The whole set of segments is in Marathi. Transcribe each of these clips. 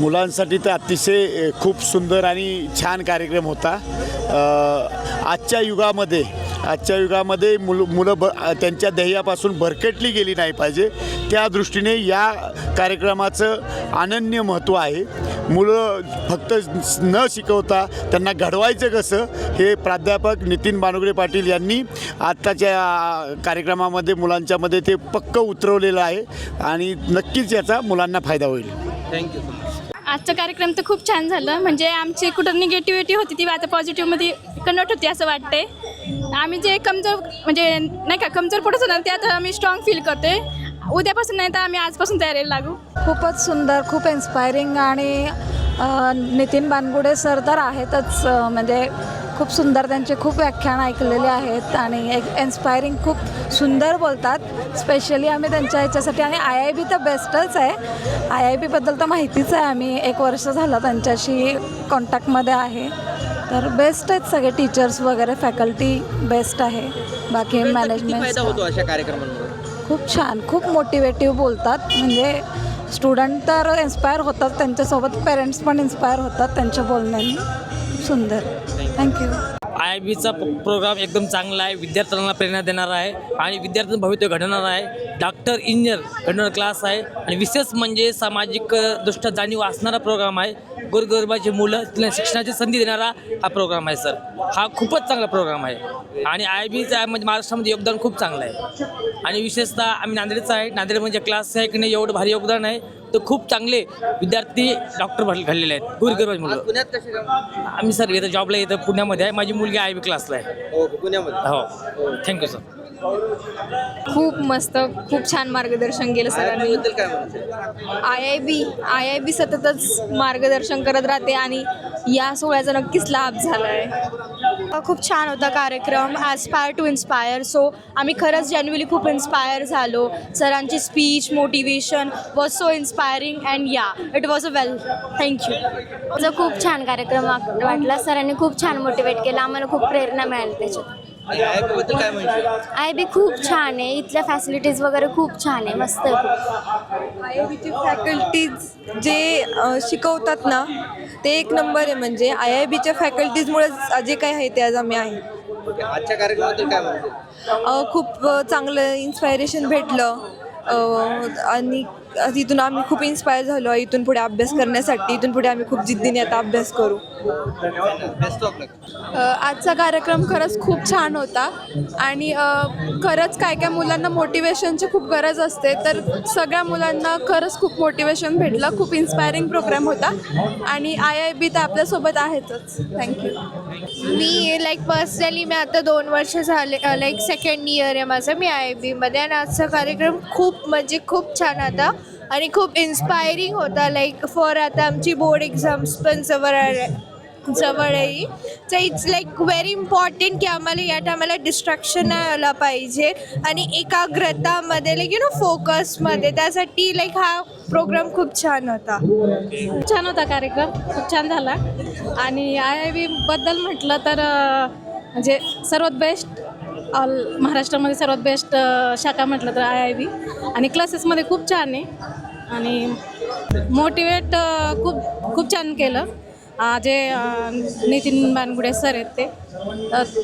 मुलांसाठी तर अतिशय खूप सुंदर आणि छान कार्यक्रम होता. आजच्या युगामध्ये आजच्या युगामध्ये मुल मुलं ब त्यांच्या ध्येयापासून भरकटली गेली नाही पाहिजे. त्या दृष्टीने या कार्यक्रमाचं अनन्य महत्त्व आहे. मुलं फक्त न शिकवता त्यांना घडवायचं कसं हे प्राध्यापक नितीन बानुगडे पाटील यांनी आत्ताच्या कार्यक्रमामध्ये मुलांच्यामध्ये ते पक्क उतरवलेलं आहे. आणि नक्कीच याचा मुलांना फायदा होईल. थँक्यू आजचा कार्यक्रम तर खूप छान झालं. म्हणजे आमची कुठं निगेटिव्हिटी होती ती आता पॉझिटिव्हमध्ये कन्वर्ट होती असं वाटते आम्ही जे कमजोर म्हणजे नाही का कमजोर पडत होणार ते आता आम्ही स्ट्रॉंग फील करते उद्यापासून नाही तर आम्ही आजपासून तयारीला लागू. खूपच सुंदर खूप इन्स्पायरिंग आणि नितीन बानगुडे सर तर आहेतच म्हणजे खूप सुंदर त्यांचे खूप व्याख्यान ऐकलेले आहेत आणि एक इन्स्पायरिंग खूप सुंदर बोलतात. स्पेशली आम्ही त्यांच्या ह्याच्यासाठी आणि आय आय बी तर बेस्टच आहे. आय आय बीबद्दल तर माहितीच आहे. आम्ही एक वर्ष झालं त्यांच्याशी कॉन्टॅक्टमध्ये आहे. तर बेस्ट आहेत सगळे टीचर्स वगैरे फॅकल्टी बेस्ट आहे. बाकी मॅनेजमेंट फायदा होतो अशा कार्यक्रमांमुळे? खूप छान. खूप मोटिवेटिव्ह बोलतात. म्हणजे स्टुडंट तर इन्स्पायर होतात. त्यांच्यासोबत पेरेंट्स पण इन्स्पायर होतात त्यांच्या बोलण्याने. सुंदर. थँक्यू आय आय बीचा प्रोग्राम एकदम चांगला आहे. विद्यार्थ्यांना प्रेरणा देणारा आहे. आणि विद्यार्थ्यांचं भवितव्य घडवणार आहे. डॉक्टर इंजिनियर घडणार क्लास आहे. आणि विशेष म्हणजे सामाजिक दृष्ट्या जाणीव असणारा प्रोग्राम आहे. गोरगरबाची मुलं तिला शिक्षणाची संधी देणारा हा प्रोग्राम आहे सर हा खूपच चांगला प्रोग्राम आहे. आणि आय बीचा म्हणजे महाराष्ट्रामध्ये योगदान खूप चांगलं आहे. आणि विशेषतः आम्ही नांदेडचा आहे. नांदेड म्हणजे क्लास आहे की नाही एवढं भारी योगदान आहे. तर खूप चांगले विद्यार्थी डॉक्टर घडलेले आहेत. गोरगरिबाची आज मुलं. पुण्यात कसे काय? आम्ही सर इथं जॉबला येतं पुण्यामध्ये आहे. माझी मुलगी आय बी क्लासला आहे. हो पुण्यामध्ये. हो. थँक्यू सर खूप मस्त खूप छान मार्गदर्शन केलं सरांनी. I I B I I B सततच मार्गदर्शन करत राहते आणि या सोहळ्याचा नक्कीच लाभ झाला आहे खूप छान होता कार्यक्रम ॲस्पायर टू इन्स्पायर सो आम्ही खरंच जेन्युअली खूप इन्स्पायर झालो. सरांची speech motivation was so inspiring and yeah it was a well thank you माझा खूप छान कार्यक्रम वाट- वाटला सरांनी खूप छान मोटिवेट केलं आम्हाला खूप प्रेरणा मिळाली त्याच्यात. आणि काय म्हणशील? आय बी खूप छान आहे. इथल्या फॅसिलिटीज वगैरे खूप छान आहे. मस्त. आय बीची फॅकल्टीज जे अ, शिकवतात ना ते एक नंबर आहे. म्हणजे आय आय बीच्या फॅकल्टीजमुळेच जे काही आहे ते आज आम्ही आहे. ओके आजच्या कार्यक्रमाबद्दल काय म्हणशील? अ, खूप अ, चांगलं इन्स्पायरेशन भेटलं. अ, आणि तिथून आम्ही खूप इन्स्पायर झालो इथून पुढे अभ्यास करण्यासाठी इथून पुढे आम्ही खूप जिद्दीने आता अभ्यास करू. बेस्ट ऑफ लक आजचा कार्यक्रम खरंच खूप छान होता. आणि खरंच काय काय मुलांना मोटिवेशनची खूप गरज असते तर सगळ्या मुलांना खरंच खूप मोटिवेशन भेटलं. खूप इन्स्पायरिंग प्रोग्राम होता. आणि आय आय बी तर आपल्यासोबत आहेतच. थँक्यू मी लाईक पर्सनली मी आता दोन वर्ष झाले लाईक सेकंड इयर आहे माझं. मी आय बीमध्ये आणि आजचा कार्यक्रम खूप म्हणजे खूप छान होता. आणि खूप इन्स्पायरिंग होता लाईक फॉर आता आमची बोर्ड एक्झाम्स पण जवळ आहे जवळ आहे. तर इट्स लाईक व्हेरी इम्पॉर्टंट की आम्हाला या टायमाला डिस्ट्रॅक्शन नाही आला पाहिजे आणि एकाग्रतामध्ये लाईक यू नो फोकसमध्ये त्यासाठी लाईक हा प्रोग्राम खूप छान होता. खूप छान होता कार्यक्रम खूप छान झाला. आणि आय आयबद्दल म्हटलं तर म्हणजे सर्वात बेस्ट ऑल महाराष्ट्रामध्ये सर्वात बेस्ट शाखा म्हटलं तर आय आय बी आणि क्लासेसमध्ये खूप छान आहे. आणि मोटिवेट खूप खूप छान केलं. जे नितीन बानगुडे सर आहेत ते.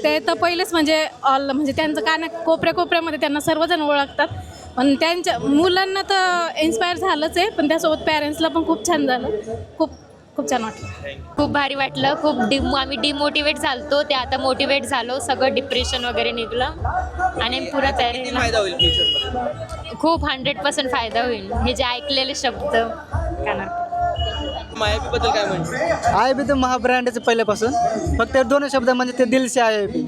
ते तर पहिलेच म्हणजे ऑल म्हणजे त्यांचं काना कोपऱ्या कोपऱ्यामध्ये त्यांना सर्वजण ओळखतात. पण त्यांच्या मुलांना तर इन्स्पायर झालंच आहे पण त्यासोबत पॅरेंट्सला पण खूप छान झालं. खूप खूप छान वाटलं. खूप भारी वाटलं. खूप डिम आम्ही डिमोटिवेट झालतो. ते आता मोटिवेट झालो. सगळं डिप्रेशन वगैरे निघलं. आणि पुरा फ्युचरमध्ये खूप हंड्रेड पर्सेंट फायदा होईल. हे जे ऐकलेले शब्द कानात आयबद्दल काय आय बी तर महाब्रँडच पहिल्यापासून. फक्त दोन शब्द म्हणजे ते दिल से आय बी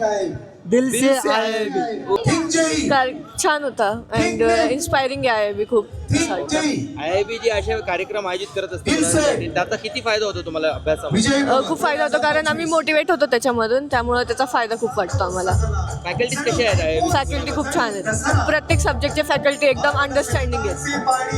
दिल से आय बी छान होता अँड इन्स्पायरिंग आहे आय बी खूप. आय बी जे असे कार्यक्रम आयोजित करत असते त्याचा किती फायदा होतो तुम्हाला अभ्यासामध्ये? खूप फायदा होतो कारण आम्ही मोटिवेट होतो त्याच्यामधून त्यामुळे त्याचा फायदा खूप वाटतो आम्हाला. फॅकल्टीज कसे आहेत आय फॅकल्टी खूप छान आहेत. प्रत्येक सब्जेक्टचे फॅकल्टी एकदम अंडरस्टँडिंग आहेत.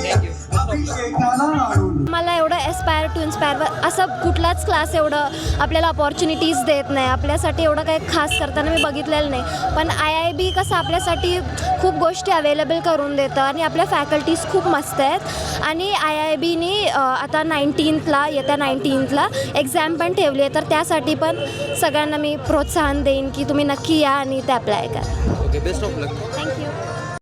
थँक्यू मला एवढं एस्पायर टू इन्स्पायर असं कुठलाच क्लास एवढं आपल्याला अपॉर्च्युनिटीज देत नाही. आपल्यासाठी एवढं काही खास करताना मी बघितलेलं नाही. पण आय आय बी कसं आपल्यासाठी खूप गोष्टी अवेलेबल करून देतं आणि आपल्या फॅकल्टीज खूप मस्त आहेत. आणि आय आय बीनी आता नाईन्टीनथला येत्या नाईन्टीनथला एक्झाम पण ठेवली आहे. तर त्यासाठी पण सगळ्यांना मी प्रोत्साहन देईन की तुम्ही नक्की या आणि ते अप्लाय करा. Okay best of luck thank you